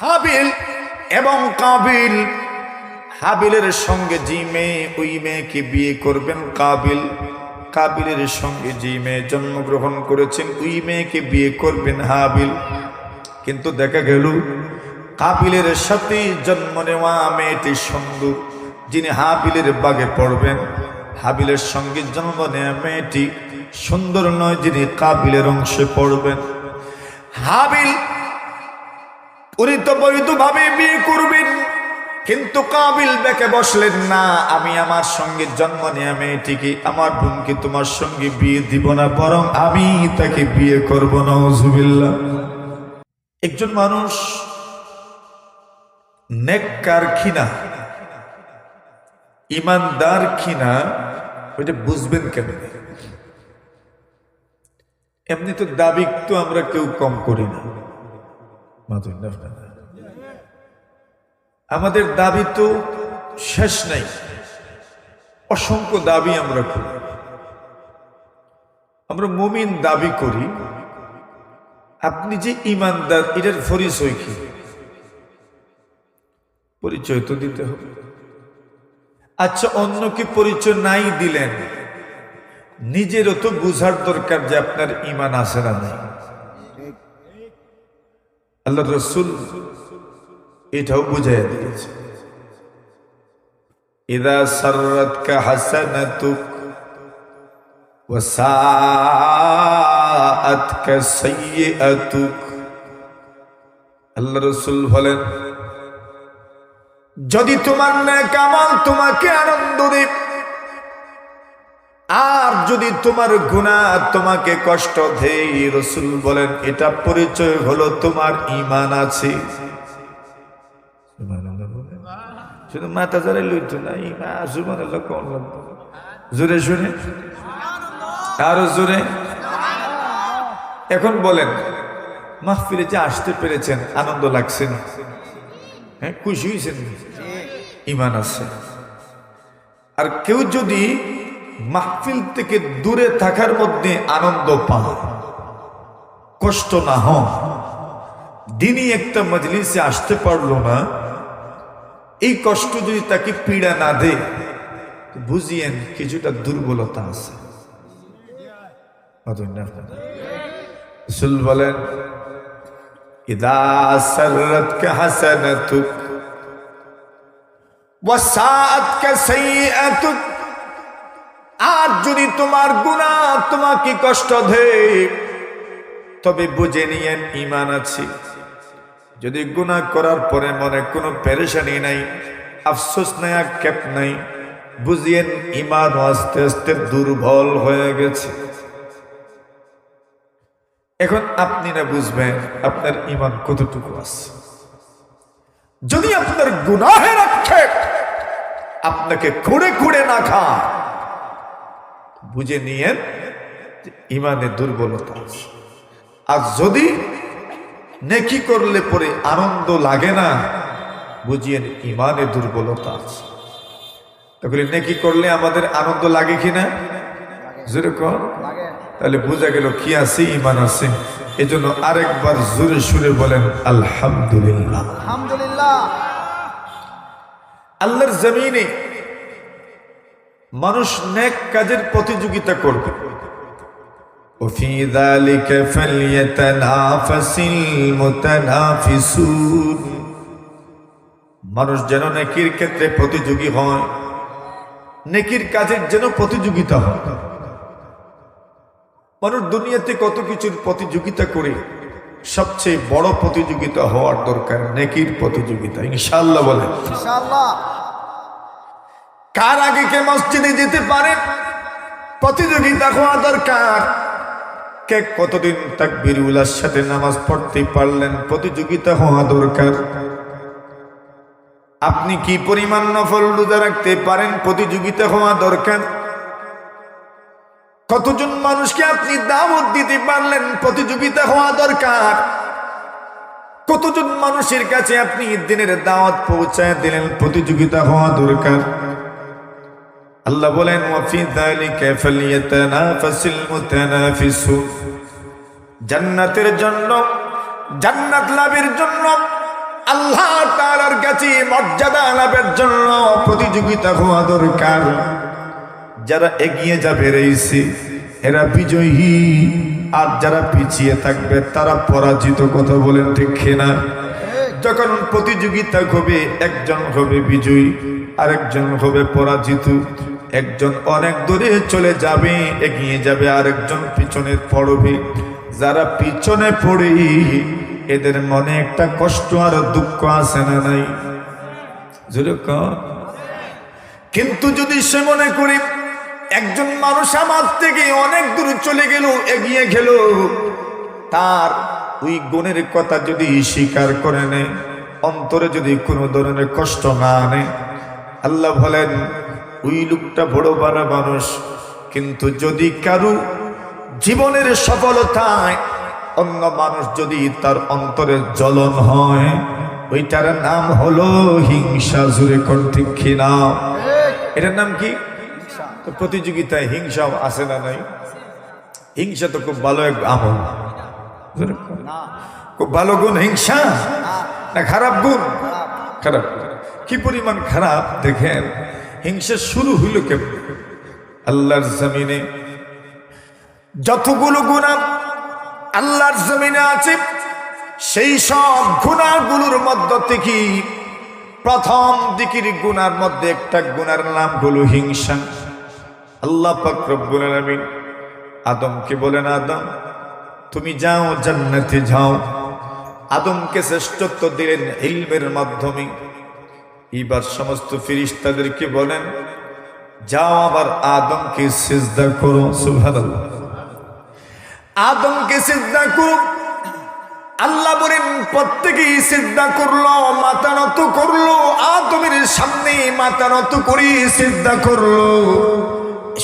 হাবিল এবং কাবিল। হাবিলের সঙ্গে যে মেয়ে, ওই মেয়েকে বিয়ে করবেন কাবিল। কাবিলের সঙ্গে যে মেয়ে জন্মগ্রহণ করেছেন, ওই মেয়েকে বিয়ে করবেন হাবিল। কিন্তু দেখা গেল, কাবিলের সাথে জন্ম নেওয়া মেয়েটি সুন্দর যিনি হাবিলের বাগে পড়বেন। হাবিলের সঙ্গে জন্ম নেওয়া মেয়েটি সুন্দর নয়, যিনি কাবিলের অংশে পড়বেন। হাবিল উনি বিয়ে করবেন। কিন্তু কাবিল দেখে বসলেন, না, আমি আমার সঙ্গে জন্ম নেওয়া মেয়েটিকে, আমার বোনকে তোমার সঙ্গে বিয়ে দিব না, বরং আমি তাকে বিয়ে করব না হুজুবিল্লাহ একজন মানুষ নেককার ইমানদার ওইটা বুঝবেন কেন? এমনি তো দাবি তো আমরা কেউ কম করি না। আমাদের দাবি তো শেষ নাই। অসংখ্য দাবি আমরা করি। আমরা মুমিন দাবি করি। আপনি যে ইমানদার, এটার পরিচয় কি? পরিচয় তো দিতে হবে। আচ্ছা অন্য কি পরিচয় নাই দিলেন? নিজেরও তো বুঝার দরকার যে আপনার ইমান আছে না নাই। আল্লাহ রসুল এটাও বুঝাই দিয়েছে। ইদা সররতকা হাসানাতুক ওয়াসাআতকা সাইয়্যাতুক। আল্লাহ রসুল বলেন, যদি তোমার নেক আমল তোমাকে আনন্দ দেয় আর যদি তোমার গুণা তোমাকে কষ্ট দেয়, রসুল বলেন, এটা পরিচয় হলো তোমার ইমান আছে। শুধু মাথা যারা লইত না ইমা সুমান কোন জোরে শুনে। আরও জোরে। এখন বলেন, মাহফিলে যে আসতে পেরেছেন, আনন্দ লাগছে না? হ্যাঁ খুশি হয়েছেন ইমান আছে। আর কেউ যদি মাহফিল থেকে দূরে থাকার মধ্যে আনন্দ পায়। কষ্ট না হয় দিনই একটা মজলিসে আসতে পারল না। এই কষ্ট যদি তাকে পীড়া না দে বুঝিয়েন কিছুটা দুর্বলতা আছে। বলেন, ইদা ওয়াসাআতকা সাইয়্যাতুক আর যদি তোমার গুণা তোমাকে কষ্ট দেয়, তবে বুঝে নিয়েন ইমান আছে যদি গুণা করার পরে মনে কোনো পেরেশানি নাই, আফসোস নাই, আক্ষেপ নাই বুঝিয়েন ইমান আস্তে আস্তে দুর্বল হয়ে গেছে। এখন আপনি না বুঝবেন আপনার ইমান কতটুকু আছে। যদি আপনার গুনাহের আক্ষেপ আপনাকে খুঁড়ে খুঁড়ে না খায় বুঝে নিয়েন ইমানে দুর্বলতা। আছে আর যদি নেকি করলে পরে আনন্দ লাগে না বুঝিয়েন ইমানে দুর্বলতা আছে। তাহলে নেকি করলে আমাদের আনন্দ লাগে কিনা জোরে কর তাহলে বোঝা গেল কি আছে ইমান আছে। এই জন্য আরেকবার জোরে সুরে বলেন আলহামদুলিল্লাহ। আলহামদুলিল্লাহ। আল্লাহর জমিনে মানুষ নেক কাজের প্রতিযোগিতা করবে। মানুষ যেন নেকির ক্ষেত্রে প্রতিযোগী হয়, নেকির কাজের যেন প্রতিযোগিতা হয়। মানুষ দুনিয়াতে কত কিছুর প্রতিযোগিতা করে, সবচেয়ে বড় প্রতিযোগিতা হওয়ার দরকার নেকির প্রতিযোগিতা। ইনশাল্লাহ বলে ইনশাল্লাহ কার আগে কে মসজিদে যেতে পারে? প্রতিযোগিতা হওয়া দরকার। কে কতদিন তাক বিরুলার সাথে নামাজ পড়তে পারলেন? প্রতিযোগিতা হওয়া দরকার। আপনি কি পরিমাণ নফল রোজা রাখতে পারেন? প্রতিযোগিতা হওয়া দরকার। কতজন মানুষকে আপনি দাওয়াত দিতে পারলেন? প্রতিযোগিতা হওয়া দরকার। কতজন মানুষের কাছে আপনি দিনের দাওয়াত পৌঁছায় দিলেন? প্রতিযোগিতা হওয়া দরকার। আল্লাহ বলেন জান্নাতের জন্য, জান্নাত লাভের জন্য, আল্লাহ তাআলার কাছে মর্যাদা লাভের জন্য প্রতিযোগিতা হওয়া দরকার। যারা এগিয়ে যাবে রয়েছে এরা বিজয়ী। আর যারা পিছিয়ে থাকবে, তারা পরাজিত। কথা বলেন ঠিক না যখন প্রতিযোগিতা হবে, একজন হবে বিজয়ী, আরেকজন হবে পরাজিত। একজন অনেক দূরে চলে যাবে, এগিয়ে যাবে আরেকজন পিছনে পড়বে। যারা পিছনে পড়ে, এদের মনে একটা কষ্ট আর দুঃখ আছে না নাই? কিন্তু যদি সে মনে করি, একজন মানুষ আমার থেকে অনেক দূর চলে গেল, এগিয়ে গেল, তার ওই গুণের কথা যদি স্বীকার করে নেয়, অন্তরে যদি কোনো ধরনের কষ্ট না আনে আল্লাহ বলেন ওই লোকটা বড় বড় মানুষ। কিন্তু যদি কারু জীবনের সফলতায় অন্য মানুষ যদি তার অন্তরের জ্বলন হয় ওইটার নাম হলো হিংসা। জুড়ে কণ্ঠিক নাম এটার নাম কি? প্রতিযোগিতায় হিংসাও আসে না নাই? হিংসা তো খুব ভালো এক আমল। খুব ভালো গুণ হিংসা? না খারাপ গুণ? খারাপ। কি পরিমাণ খারাপ দেখেন? হিংসা শুরু হইল কেমন? আল্লাহর জমিনে যতগুলো গুণা আল্লাহর জমিনে আছে, সেই সব গুণাগুলোর মধ্য থেকে প্রথম দিকের গুনার মধ্যে একটা গুনার নাম হলো হিংসা। আল্লাহ পাক রব্বুল আলামিন আদমকে বলেন, আদম, তুমি যাও জান্নাতে যাও। আদমকে শ্রেষ্ঠত্ব দিলেন ইলমের মাধ্যমে। এবার সমস্ত ফিরিস্তাদেরকে বলেন যাও আবার আদমকে সিজদা করো। সুবহানাল্লাহ। আদমকে সিজদা করো আল্লাহ বলেন প্রত্যেকেই সিদ্ধা করল মাথা নত করল আদমের সামনে মাথা নত করি সিদ্ধা করল।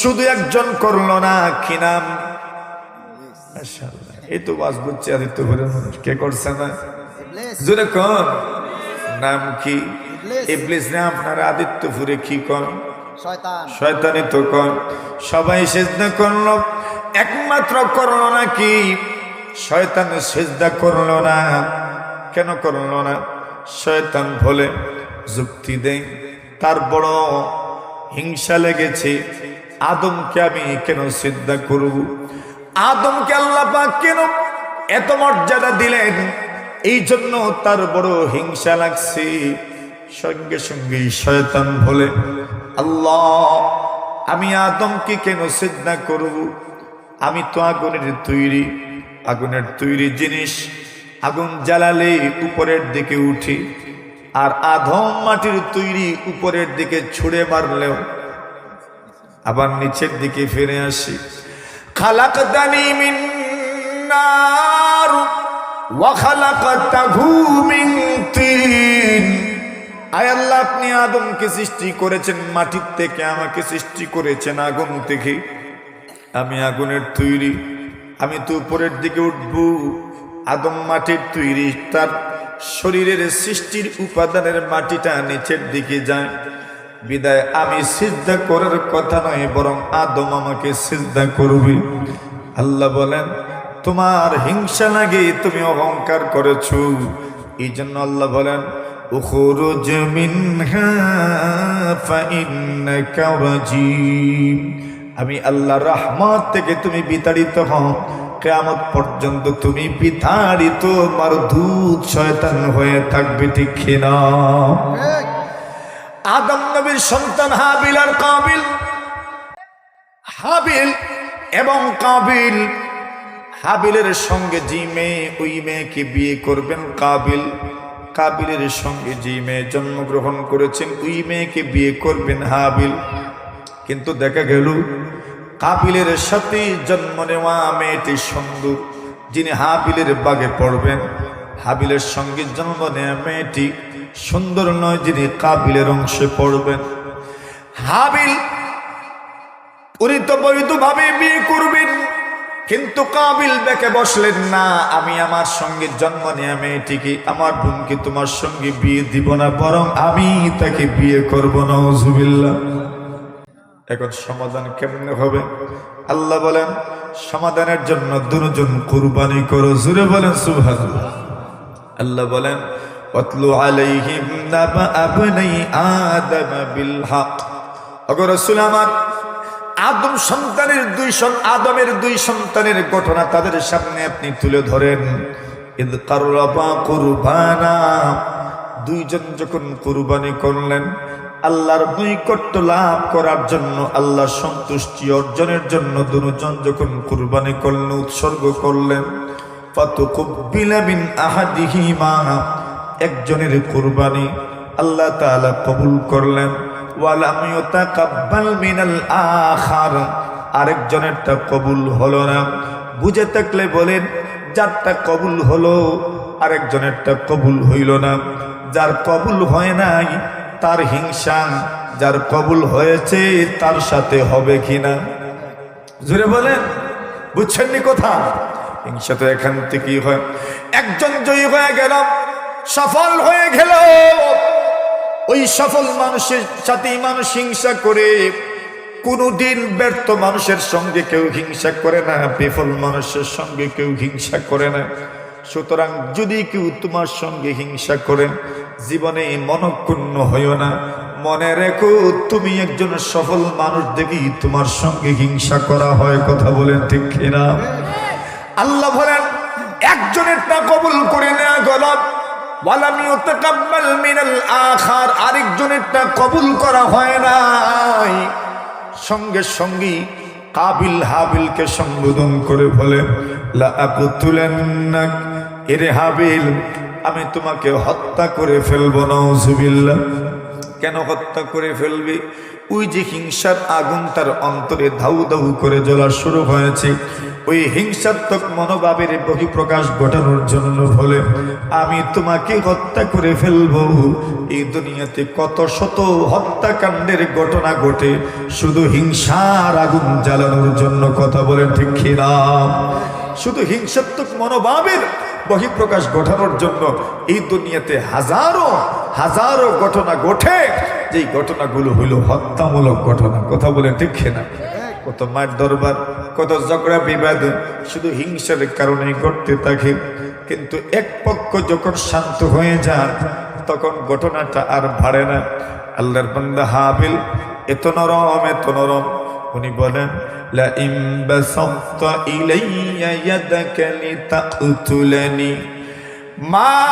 শুধু একজন করল না কি নাম? এই তো বাস বুঝছে আদিত্য মানুষ কে করছে না? জোরে নাম কি? ইবলিস। না আপনার আদিত্যপুরে কি কন? শয়তান। শয়তানি তো কন। সবাই সেজদা করল একমাত্র করল না কি? শয়তান সেজদা করল না। কেন করল না? শয়তান বলে যুক্তি দেয় তার বড় হিংসা লেগেছে। আদমকে আমি কেন সিদ্ধা করব? আদমকে আল্লাহ পাক কেন এত মর্যাদা দিলেন? এই জন্য তার বড় হিংসা লাগছে। সঙ্গে সঙ্গে শয়তান বলে, আল্লাহ, আমি আদমকে কেন সিদ্ধা করব? আমি তো আগুনের তৈরি। আগুনের তৈরি জিনিস আগুন জ্বালালে উপরের দিকে উঠি, আর আধম মাটির তৈরি উপরের দিকে ছুড়ে মারলেও আবার নিচের দিকে ফিরে আসি। খালাক দানি মিন নার, ওয়া খালাকতাহু মিন তিন। আয় আল্লাহ, আপনি আদমকে সৃষ্টি করেছেন, মাটির থেকে আমাকে সৃষ্টি করেছেন আগুন থেকে। আমি আগুনের তৈরি, আমি তো উপরের দিকে উঠব। আদম মাটির তৈরি, তার শরীরের সৃষ্টির উপাদানের মাটিটা নিচের দিকে যায়। বিদায়, আমি সিদ্ধা করার কথা নয়, বরং আদম আমাকে সিদ্ধা করবে। আল্লাহ বলেন, তোমার হিংসা লাগে তুমি অহংকার করেছ? এই জন্য আল্লাহ বলেন উখরুজ মিনহা ফাইন্নাকা রাজীম আমি আল্লাহ রহমত থেকে তুমি বিতাড়িত হও। কেয়ামত পর্যন্ত তুমি বিতাড়িত মারধুত শয়তান হয়ে থাকবে, ঠিক না? ঠিক আদম নবীর সন্তান হাবিল আর কাবিল। হাবিল এবং কাবিল। হাবিলের সঙ্গে যে মেয়ে, ওই মেয়েকে বিয়ে করবেন কাবিল। কাবিলের সঙ্গে যে মেয়ে জন্মগ্রহণ করেছেন, ওই মেয়েকে বিয়ে করবেন হাবিল। কিন্তু দেখা গেল, কাবিলের সাথে জন্ম নেওয়া মেয়েটি সুন্দর, যিনি হাবিলের বাগে পড়বেন। হাবিলের সঙ্গে জন্ম নেওয়া মেয়েটি সুন্দর নয়, যিনি কাবিলের অংশে পড়বেন। হাবিল উনি তো বৈধভাবে বিয়ে করবেন। কিন্তু কাবিল দেখে বসলেন না। আমি আমার সঙ্গে জন্ম নিয়ে মেয়েটিকে আমার বোনকে তোমার সঙ্গে বিয়ে দিব না, বরং আমি তাকে বিয়ে করব ওজুবিল্লা এখন সমাধান কেমনে হবে? আল্লাহ বলেন, সমাধানের জন্য দুজন কুরবানি করো, জুড়ে বলেন সুভাগ আল্লাহ বলেন অতলু আলাইহিম নাবা আবনাই আদম বিল হক। আদম সন্তানের দুই আদমের দুই সন্তানের ঘটনা তাদের সামনে আপনি তুলে ধরেন। কুরবানা। দুইজন যখন কুরবানি করলেন, আল্লাহর নৈকট্য লাভ করার জন্য, আল্লাহর সন্তুষ্টি অর্জনের জন্য দুজন যখন কুরবানি করলেন, উৎসর্গ করলেন একজনের কুরবানি আল্লাহ তাআলা কবুল করলেন ওয়ালাম ইউতাকাব্বাল মিনাল আখার। আরেকজনেরটা কবুল হলো না। বুঝে থাকলে বলেন, যারটা কবুল হলো, আরেকজনেরটা কবুল হইল না। যার কবুল হয় নাই, তার হিংসা, যার কবুল হয়েছে, তার সাথে হবে কিনা? জুড়ে বলেন, বুঝছেন নি কথা? হিংসা তো এখান থেকেই হয়। একজন জয়ী হয়ে গেল, সফল হয়ে গেল। ওই সফল মানুষের সাথেই মানুষ হিংসা করে কোনোদিন ব্যর্থ মানুষের সঙ্গে কেউ হিংসা করে না বিফল মানুষের সঙ্গে কেউ হিংসা করে না। সুতরাং যদি কেউ তোমার সঙ্গে হিংসা করে জীবনে মনক্ষুণ্ণ হইও না। মনে রেখো তুমি একজন সফল মানুষ দেখি তোমার সঙ্গে হিংসা করা হয় কথা বলেন ঠিক কিনা? আল্লাহ বলেন একজনের তা কবুল করে নেওয়া গেল আরেকজনেরটা কবুল করা হয় সঙ্গে হাবিলকে করে হাবিল আমি তোমাকে হত্যা করে ফেলব নওজুবিল্লাহ কেন হত্যা করে ফেলবে? ওই যে হিংসার আগুন তার অন্তরে ধাউ ধাউ করে জ্বলা শুরু হয়েছে। ওই হিংসাত্মক মনোভাবের বহিঃপ্রকাশ ঘটানোর জন্য বলে, আমি তোমাকে হত্যা করে ফেলব। এই দুনিয়াতে কত শত হত্যাকাণ্ডের ঘটনা ঘটে। শুধু হিংসার আগুন জ্বালানোর জন্য কথা বলেন ঠিক খিরাম শুধু হিংসাত্মক মনোভাবের বহিঃপ্রকাশ ঘটানোর জন্য এই দুনিয়াতে হাজারো হাজারো ঘটনা ঘটে, যেই ঘটনাগুলো হলো হত্যামূলক ঘটনা, কথা বলে ঠিক না কত মার দরবার, কত ঝগড়া, বিবাদ, শুধু হিংসার কারণে ঘটতে থাকে। কিন্তু এক পক্ষ যখন শান্ত হয়ে যান তখন ঘটনাটা আর ভাড়ে না। আল্লাহর বন্দা হাবিল, এত নরম এত নরম। উনি বলেন, লা ইম্বাসাত্তা ইলাইয়া ইয়াদাকা লিতাকতুলানি। মা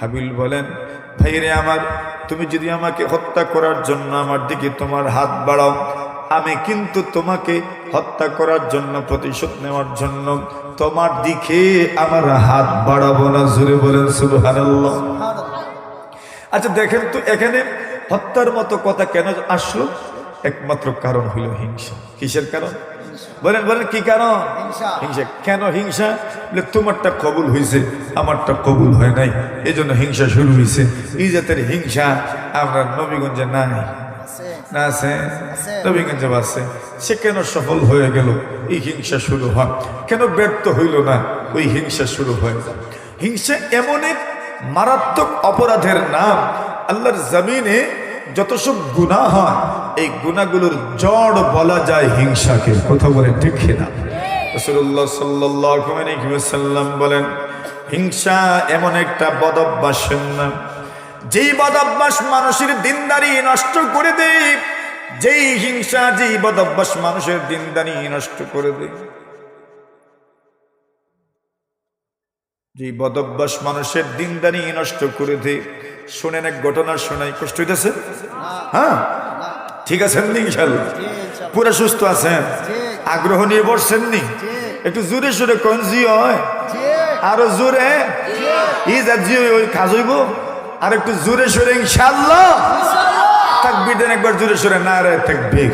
হাবিল বলেন, ভাইরে আমার, তুমি যদি আমাকে হত্যা করার জন্য আমার দিকে তোমার হাত বাড়াও আমি কিন্তু তোমাকে হত্যা করার জন্য প্রতিশোধ নেওয়ার জন্য তোমার দিকে আমার হাত বাড়াবো না জুড়ে বলেন আচ্ছা দেখেন তো এখানে হত্যার মতো কথা কেন আসলো? একমাত্র কারণ হইল হিংসা। কিসের কারণ? বলেন বলেন কি কারণ? হিংসা। হিংসা। কেন হিংসা? বলে তোমারটা কবুল হয়েছে আমারটা কবুল হয় নাই এই জন্য হিংসা শুরু হয়েছে এই জাতের হিংসা আমরা নবীগঞ্জে নাই। না আছে? আছে। নবীগঞ্জে আছে। সে কেন সফল হয়ে গেল? এই হিংসা শুরু হয়। কেন ব্যর্থ হইল না? ওই হিংসা শুরু হয়ে। যায় হিংসা এমন এক মারাত্মক অপরাধের নাম। আল্লাহর জমিনে যত সব গুণা হয় এই গুণাগুলোর জড় বলা যায় হিংসাকে। কথা বলে ঠিক না রসুল্লাহ সাল্লাম বলেন হিংসা এমন একটা বদ অভ্যাসের নাম যেই বদ অভ্যাস মানুষের দিনদারি নষ্ট করে দেয় যেই হিংসা যেই বদ অভ্যাস মানুষের দিনদারি নষ্ট করে দেয় যেই বদ অভ্যাস মানুষের দিনদারি নষ্ট করে দেয় শোনেন এক ঘটনা শোনাই কষ্ট হইতেছে? হ্যাঁ? ঠিক আছেন নি ইনশাল্লাহ পুরা সুস্থ আছেন? আগ্রহ নিয়ে বসছেন নি? একটু জোরে সোরে কোন জি হয়। আরও জোরে? ই যা জি ওই কাজ হইব? আর একটু জোরে সোরে ইনশাল্লাহ থাকবি একবার জোরে সরে না রে থাকবি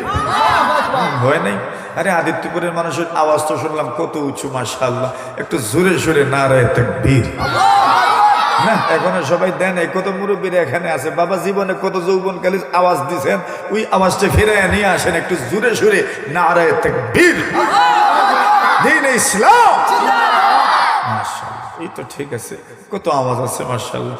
হয় নাই? আরে আদিত্যপুরের মানুষের আওয়াজ তো শুনলাম, কত উঁচু মাশাল্লাহ একটু জোরে সোরে না রে থাকবি না, এখনও সবাই দেন এই কত মুরব্বীরা এখানে আছে। বাবা জীবনে কত যৌবন কালে আওয়াজ দিছেন, ওই আওয়াজটা ফিরে নিয়ে আসেন, একটু জোরে সুরে, নারায় তাকবীর। দিন ইসলাম। এই তো ঠিক আছে, কত আওয়াজ আছে মার্শাল্লাহ